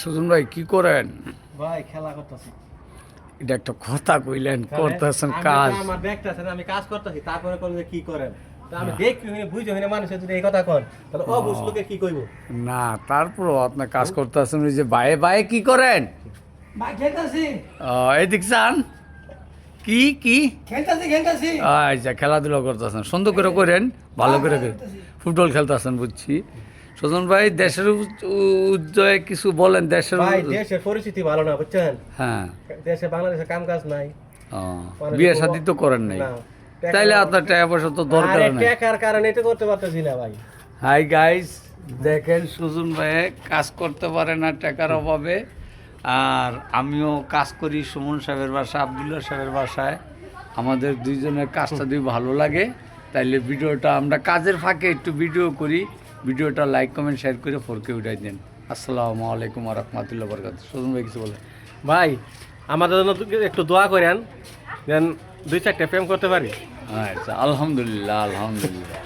সুজন ভাই কি করেন? ভাই খেলা করতেছি। এটা একটা কথা কইলেন করতেছেন কাজ। আমার দেখতেছেন আমি কাজ করতেছি তারপরে কোন কি করেন। না তারপরও আপনি কাজ করতেছেন ওই যে বায়ে বায়ে কি করেন? এদিক চান কি কি? আচ্ছা খেলাধুলা করতেছেন সুন্দর করে করেন ভালো করে ফুটবল খেলতেছেন বুঝছি। সুজন ভাই দেশের উজ- উজ্জয়ে কিছু বলেন দেশের ভাই দেশের পরিস্থিতি ভালো না বুঝছেন? হ্যাঁ। দেশে বাংলাদেশে কাম কাজ নাই বিয়ে শাদি তো করেন নাই। তাইলে আপনার টাকা পয়সা তো দরকার আরে টাকার কারণে এটা করতে পারতেছি না ভাই। হাই গাইস দেখেন সুজন ভাই কাজ করতে পারে না টাকার অভাবে। আর আমিও কাজ করি সুমন সাহেবের বাসায় আবদুল্লাহ সাহেবের বাসায়। আমাদের দুইজনের কাজটা যদি ভালো লাগে তাইলে ভিডিওটা আমরা কাজের ফাঁকে একটু ভিডিও করি। ভিডিওটা লাইক কমেন্ট শেয়ার করে ফোরকে উঠাই দেন। আসসালামু আলাইকুম রহমতুল্লাহ বরকাত সুজন ভাই কিছু বলে ভাই আমাদের জন্য একটু দোয়া করেন দেন দুই চারটে প্রেম করতে পারি। আচ্ছা আলহামদুলিল্লাহ আলহামদুলিল্লাহ।